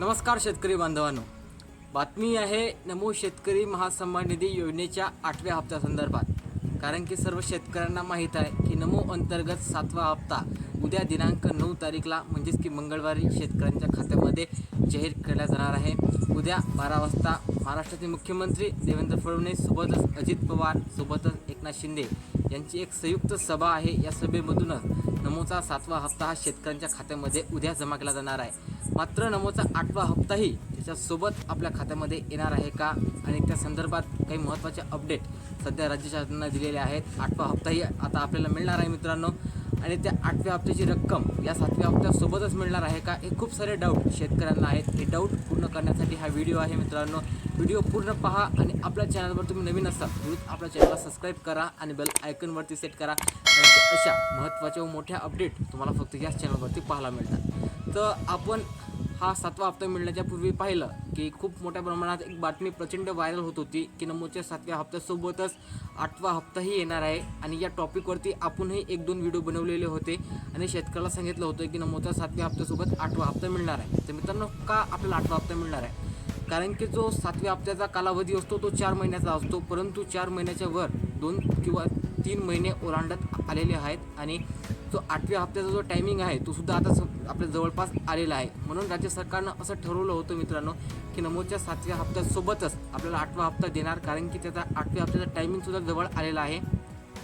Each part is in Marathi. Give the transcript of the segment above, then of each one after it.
नमस्कार शेतकरी बांधवांनो. बातमी आहे नमो शेतकरी महासन्मान निधी योजनेच्या आठव्या हप्त्यासंदर्भात कारण की सर्व शेतकऱ्यांना माहीत आहे की नमो अंतर्गत सातवा हप्ता उद्या दिनांक नऊ तारीखला म्हणजेच की मंगळवारी शेतकऱ्यांच्या खात्यामध्ये जाहीर केला जाणार आहे. उद्या बारा वाजता महाराष्ट्राचे मुख्यमंत्री देवेंद्र फडणवीस सोबतच अजित पवार सोबतच एकनाथ शिंदे यांची एक संयुक्त सभा आहे या सभेमधूनच. नमोचा सातवा हप्ता हा शेतकऱ्यांच्या खात्यामध्ये उद्या जमा केला जाणार आहे. मात्र नमोचा आठवा हप्ताही त्याच्यासोबत आपल्या खात्यामध्ये येणार आहे का? आणि त्या संदर्भात काही महत्त्वाचे अपडेट सध्या राज्य शासनानं दिलेले आहेत. आठवा हप्ताही आता आपल्याला मिळणार आहे मित्रांनो. आणि त्या आठव्या हप्त्याची रक्कम या सातव्या हप्त्यासोबतच मिळणार आहे का हे खूप सारे डाऊट शेतकऱ्यांना आहेत. हे डाऊट पूर्ण करण्यासाठी हा व्हिडिओ आहे मित्रांनो. व्हिडिओ पूर्ण पहा आणि आपल्या चॅनलवर तुम्ही नवीन असाल तुम्ही आपल्या चॅनलला सबस्क्राईब करा आणि बेल आयकनवरती सेट करा. अशा महत्त्वाच्या व मोठ्या अपडेट तुम्हाला फक्त याच चॅनलवरती पाहायला मिळतात. तर आपण हा सातवा हप्ता मिळण्याच्या पूर्वी पाहिलं की खूप मोठ्या प्रमाणात एक बातमी प्रचंड व्हायरल होत होती की नमोच्या सातव्या हप्त्यासोबतच आठवा हप्ताही येणार आहे. आणि या टॉपिकवरती आपणही एक दोन व्हिडिओ बनवलेले होते. आणि शेतकऱ्याला सांगितलं होतं की नमोच्या सातव्या हप्त्यासोबत आठवा हप्ता मिळणार आहे. तर मित्रांनो का आपल्याला आठवा हप्ता मिळणार आहे? कारण की जो सातव्या हप्त्याचा कालावधी असतो तो चार महिन्याचा असतो. परंतु चार महिन्याच्या वर दोन किंवा तीन महिने ओलांडत आलेले आहेत आणि जो आठव्या हप्त्याचा जो टायमिंग आहे तो सुद्धा आता स- आपल्या जवळपास आलेला आहे. म्हणून राज्य सरकारनं असं ठरवलं होतं मित्रांनो की नमोच्या सातव्या हप्त्यासोबतच आपल्याला आठवा हप्ता देणार कारण की त्याचा आठव्या हप्त्याचा टायमिंग सुद्धा जवळ आलेला आहे.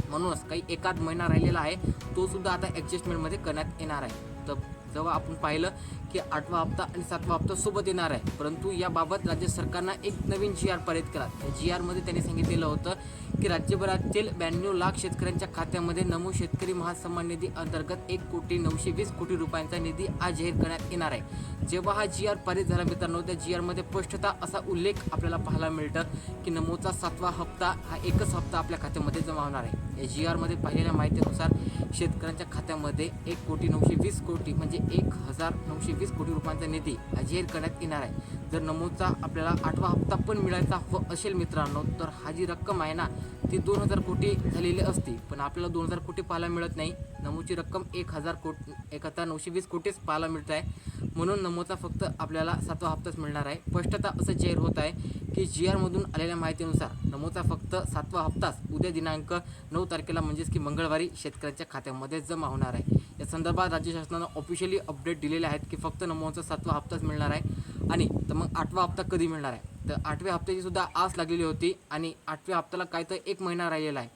म्हणूनच काही एकाच महिना राहिलेला आहे तो सुद्धा आता ॲडजस्टमेंटमध्ये करण्यात येणार आहे. तर जेव्हा आपण पाहिलं की आठवा हप्ता आणि सातवा हप्ता सोबत येणार आहे. परंतु याबाबत राज्य सरकारनं एक नवीन जी आर पारित केला. त्या जी आरमध्ये त्यांनी सांगितलेलं होतं की राज्यभरातील ब्याण्णव लाख शेतकऱ्यांच्या खात्यामध्ये नमो शेतकरी महासन्मान निधी अंतर्गत एक कोटी नऊशे वीस कोटी रुपयांचा निधी आज जाहीर करण्यात येणार आहे. जेव्हा हा जी आर पारित झाला मित्रांनो त्या जी आरमध्ये स्पष्टता असा उल्लेख आपल्याला पाहायला मिळतं की नमोचा सातवा हप्ता हा एकच हप्ता आपल्या खात्यामध्ये जमा होणार आहे. या जी आरमध्ये पाहिलेल्या माहितीनुसार शेतकऱ्यांच्या खात्यामध्ये एक कोटी नऊशे वीस कोटी म्हणजे एक हजार नऊशे वीस कोटी रुपयांचा निधी जाहीर करण्यात येणार आहे. जर नमूदचा आपल्याला आठवा हप्ता पण मिळायचा हो असेल मित्रांनो तर हा जी रक्कम आहे ना ती दोन हजार कोटी झालेली असती पण आपल्याला दोन हजार कोटी पाहायला मिळत नाही. नमोची रक्कम एक हजार कोट एक हजार नऊशे वीस कोटीच पाहायला मिळत आहे. म्हणून नमोचा फक्त आपल्याला सातवा हप्ताच मिळणार आहे. स्पष्टता असं जाहीर होत आहे की जी आरमधून आलेल्या माहितीनुसार नमोचा फक्त सातवा हप्ताच उद्या दिनांक नऊ तारखेला म्हणजेच की मंगळवारी शेतकऱ्यांच्या खात्यामध्ये जमा होणार आहे. या संदर्भात राज्य शासनानं ऑफिशियली अपडेट दिलेले आहेत की फक्त नमोचा सातवा हप्ताच मिळणार आहे आणि तर मग आठवा हप्ता कधी मिळणार आहे? तर आठव्या हप्त्याची सुद्धा आस लागलेली होती आणि आठव्या हप्त्याला काय तर एक महिना राहिलेला आहे.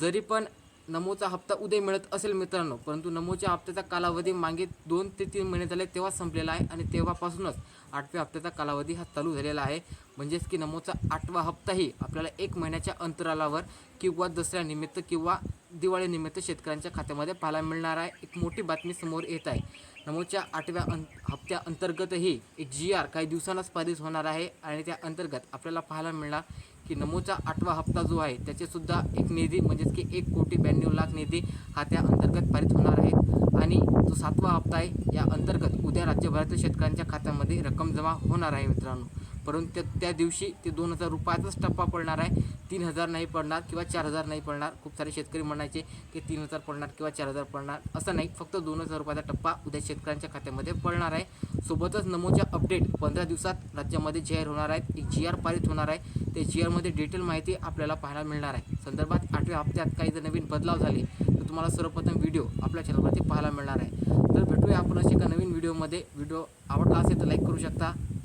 जरी पण नमोचा हप्ता उद्या मिळत असेल मित्रांनो परंतु नमोच्या हप्त्याचा कालावधी मागे दोन ते तीन महिने झाले तेव्हा संपलेला आहे आणि तेव्हापासूनच आठव्या हप्त्याचा कालावधी हा चालू झालेला आहे. म्हणजेच की नमोचा आठवा हप्ताही आपल्याला एक महिन्याच्या अंतरालावर किंवा दसऱ्यानिमित्त किंवा दिवाळीनिमित्त शेतकऱ्यांच्या खात्यामध्ये पाहायला मिळणार आहे. एक मोठी बातमी समोर येत आहे. नमोच्या आठव्या अं हप्त्या अंतर्गतही एक जी आर काही दिवसांनाच पारित होणार आहे आणि त्या अंतर्गत आपल्याला पाहायला मिळणार की नमोचा आठवा हप्ता जो आहे त्याचेसुद्धा एक निधी म्हणजेच की एक कोटी ब्याण्णव लाख निधी हा त्या अंतर्गत पारित होणार आहे. आणि जो सातवा हप्ता आहे या अंतर्गत उद्या राज्यभरातील शेतकऱ्यांच्या खात्यामध्ये रक्कम जमा होणार आहे मित्रांनो. परंतु त्या त्या दिवशी ते दोन हजार रुपयाचाच टप्पा पडणार आहे. तीन हजार नाही पडणार किंवा चार हजार नाही पडणार. खूप सारे शेतकरी म्हणायचे की तीन हजार पडणार किंवा चार हजार पडणार. असं नाही. फक्त दोन हजार रुपयाचा टप्पा उद्या शेतकऱ्यांच्या खात्यामध्ये पडणार आहे. सोबतच नमोच्या अपडेट पंधरा दिवसात राज्यामध्ये जाहीर होणार आहेत. एक जी आर पारित होणार आहे. ते जी आरमध्ये डिटेल माहिती आपल्याला पाहायला मिळणार आहे. संदर्भात आठव्या हप्त्यात काही जर नवीन बदलाव झाले तर तुम्हाला सर्वप्रथम व्हिडिओ आपल्या चॅनलवरती पाहायला मिळणार आहे. तर भेटूया आपण अशा एका नवीन व्हिडिओमध्ये व्हिडिओ आवडला असेल तर लाईक करू शकता.